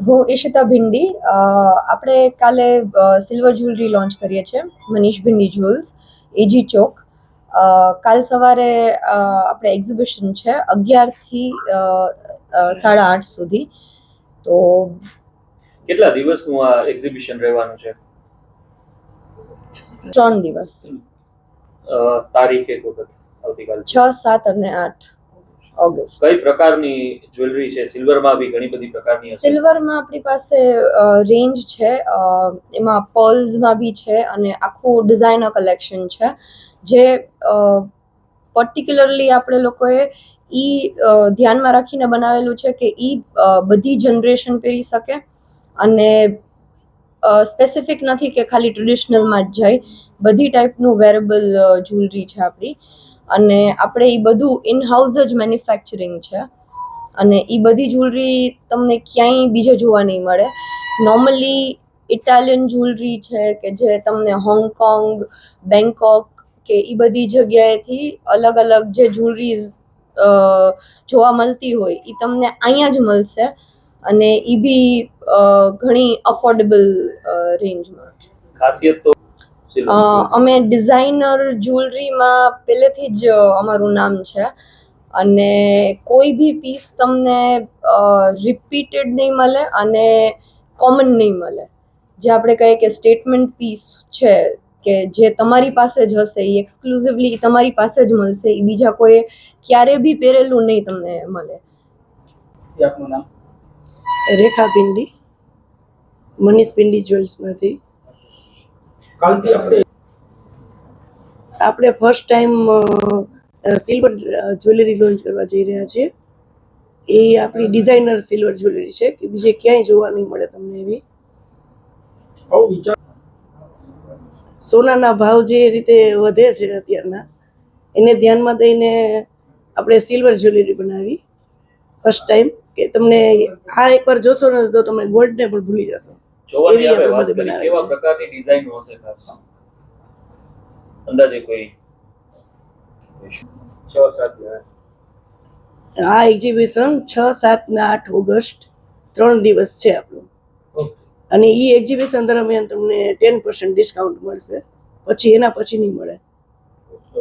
હું ઈશિતા ભિંડી આપણે કાલે સિલ્વર જ્વેલરી લોન્ચ કરીએ છીએ મનીષ ભિંડી જ્વેલ્સ એજી ચોક. કાલ સવારે આપણે એક્ઝિબિશન છે અગિયારથી સાડા આઠ સુધી. તો કેટલા દિવસનું આ એક્ઝિબિશન રહેવાનું છે? ત્રણ દિવસ. તારીખ એક વખત આવતીકાલ. છ સાત અને આઠ. ઓગસ્ટ. કઈ પ્રકારની જ્વેલરી છે? સિલ્વરમાં બી ઘણી બધી પ્રકારની સિલ્વરમાં આપણી પાસે રેન્જ છે એમાં પર્લ્સમાં બી છે અને આખું ડિઝાઇનર કલેક્શન છે. જે પર્ટિક્યુલરલી આપણે લોકોએ ઈ ધ્યાનમાં રાખીને બનાવેલું છે કે ઈ બધી જનરેશન પહેરી શકે અને સ્પેસિફિક નથી કે ખાલી ટ્રેડિશનલમાં જ જાય. બધી ટાઈપનું વેરેબલ જ્વેલરી છે આપણી. અને આપણે એ બધું ઇન હાઉસ જ મેન્યુફેક્ચરિંગ છે. અને એ બધી જ્વેલરી તમને ક્યાંય બીજે જોવા નહીં મળે. નોર્મલી ઇટાલિયન જ્વેલરી છે કે જે તમને હોંગકોંગ બેંકોક કે એ બધી જગ્યાએથી અલગ અલગ જે જ્વેલરીઝ જોવા મળતી હોય એ તમને અહીંયા જ મળશે. અને એ બી ઘણી અફોર્ડેબલ રેન્જમાં ખાસિયત તો અમે ડિઝાઇનર જ્વેલરીમાં પહેલેથી જ અમારું નામ છે. અને કોઈ બી પીસ તમને રિપીટેડ નહીં મળે અને કોમન નહીં મળે. જે આપણે કહીએ કે સ્ટેટમેન્ટ પીસ છે કે જે તમારી પાસે જ હશે એ એક્સક્લુઝિવલી તમારી પાસે જ મળશે એ બીજા કોઈ ક્યારે બી પહેરેલું નહીં તમને મળે. આપનું નામ? રેખા પિંડી મનીષ પિંડી જ્વેલ્સમાંથી. કાલથી આપણે આપણે first time silver jewellery launch કરવા જઈ રહ્યા છીએ. એ આપણી ડિઝાઇનર સિલ્વર જ્વેલરી છે કે બીજે ક્યાંય જોવા નહીં મળે તમને એવી. સોનાના ભાવ જે રીતે વધે છે અત્યારના એને ધ્યાનમાં દઈને આપણે સિલ્વર જ્વેલરી બનાવી. ફર્સ્ટ ટાઈમ કે તમને આ એકવાર જોશો ને તો તમે ગોલ્ડને પણ ભૂલી જશો. જોવાની આવે વાત કરી. કેવા પ્રકારની ડિઝાઇન હશે ખાસ? અંદાજે કોઈ? છ સાત આ એક્ઝિબિશન છ સાત ને આઠ ઓગસ્ટ ત્રણ દિવસ છે આપણું. અને એ એક્ઝિબિશન દરમિયાન તમને ટેન પર્સન્ટ ડિસ્કાઉન્ટ મળશે. પછી એના પછી નહીં મળે.